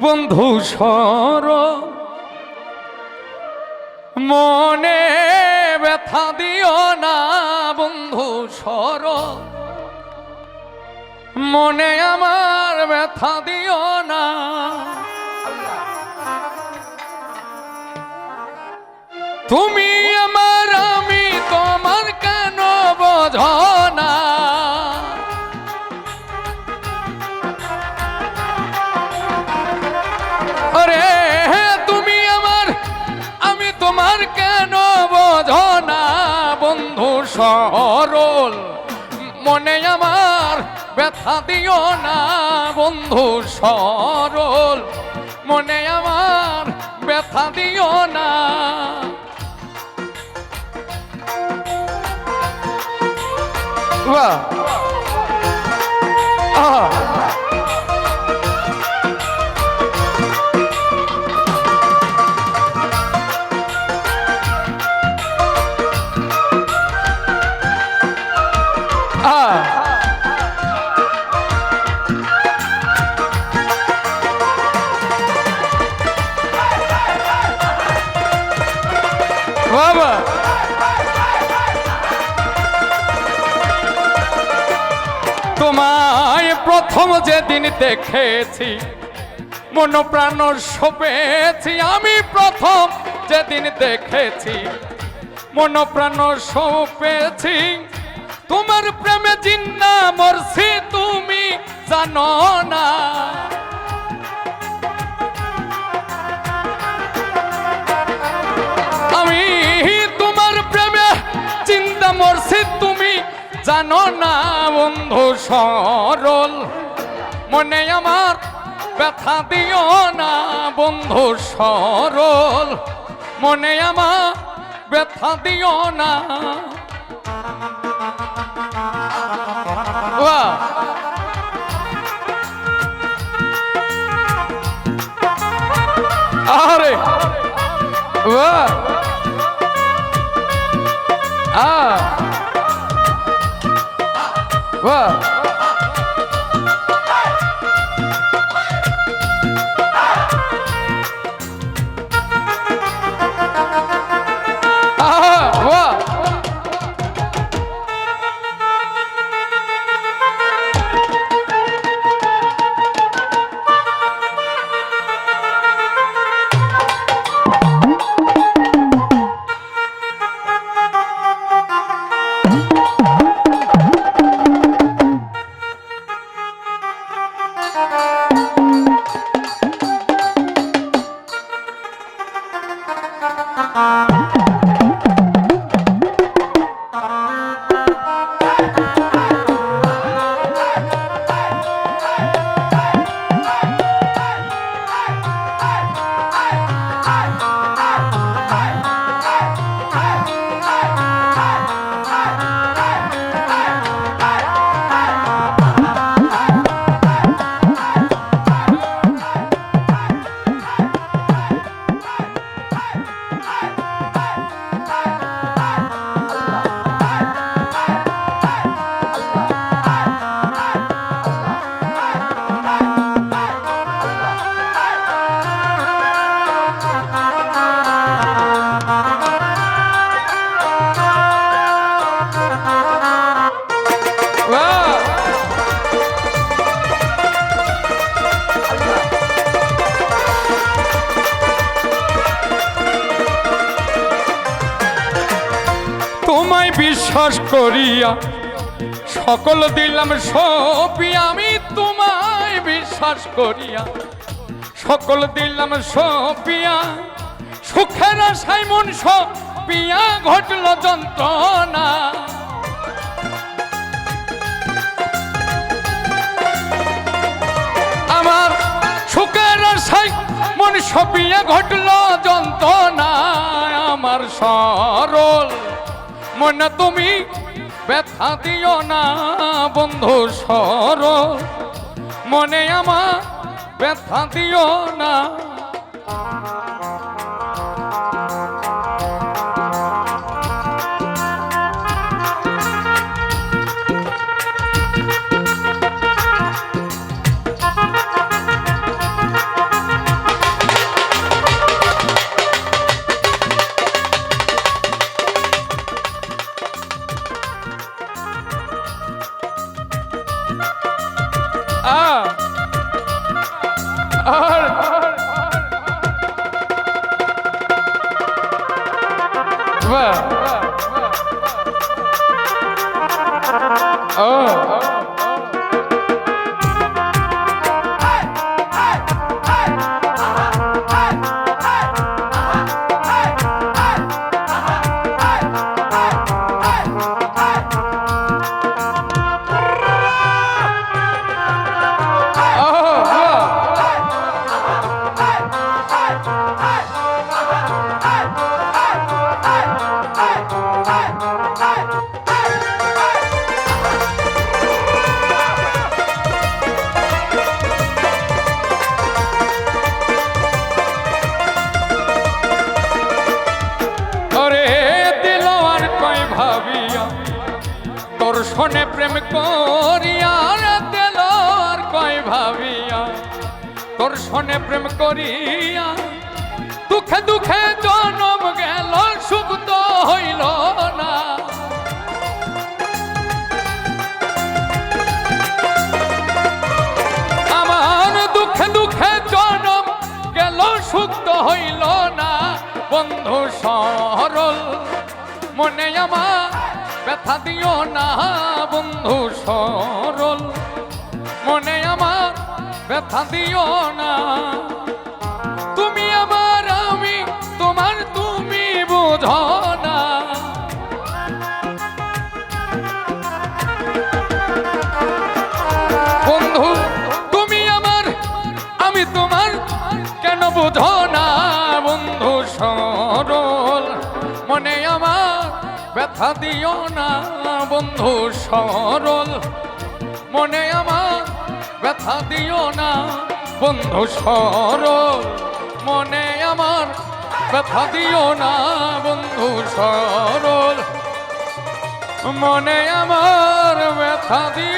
বন্ধু সর। মনে ব্যথা দিও না বন্ধু সর। মনে আমার ব্যথা দিও না। তুমি বোঝো না বন্ধু সরল। মনে আমার ব্যথা দিও না বন্ধু সরল। মনে আমার ব্যথা দিও না। বাহ। আহ বাবা তোমায় প্রথম যেদিন দেখেছি, মন প্রাণ সপেছি। আমি প্রথম যেদিন দেখেছি, মন প্রাণ সপেছি। তোমার প্রেমে জিন্না মরছি তুমি জানো না। আমি তোমার প্রেমে চিন্তা মরছি তুমি জানো না, বন্ধু, সরল। মনে আমার ব্যথা দিও না, বন্ধু, সরল। মনে আমার ব্যথা দিও না। আরে বাহ আ বাহ বিশ্বাস করিয়া সকল দিলাম, সবই আমি তোমায় বিশ্বাস করিয়া। সকল দিলাম সপিয়া সুখের আশায় মন সপিয়া ঘটল যন্ত্রণা। আমার সুখের আশায় মন সপিয়া ঘটল যন্ত্রণা। আমার সরল মনে তুমি ব্যথা দিও না বন্ধু সর। মনে আমার ব্যথা দিও না। Oh. তোর প্রেম করিয়া দিল, আর কই ভাবিয়া তোর শোনে প্রেম করিয়া, দুঃখে দুঃখে জনম গেল, সুখ তো হইল না। আমার দুঃখে দুঃখে জনম গেল, সুখ তো হইল না। বন্ধু সরল, মনে আমার ব্যথা দিও না, বন্ধু, সরল। মনে আমার ব্যথা দিও না। তুমি আমার, আমি তোমার, তুমি বোঝো না। বন্ধু, তুমি আমার, আমি তোমার, কেন বোঝো ব্যথা দিও না, বন্ধু সরল। মনে আমার ব্যথা দিও না, বন্ধু সরল। মনে আমার ব্যথা দিও না, বন্ধু সরল। মনে আমার ব্যথা দিও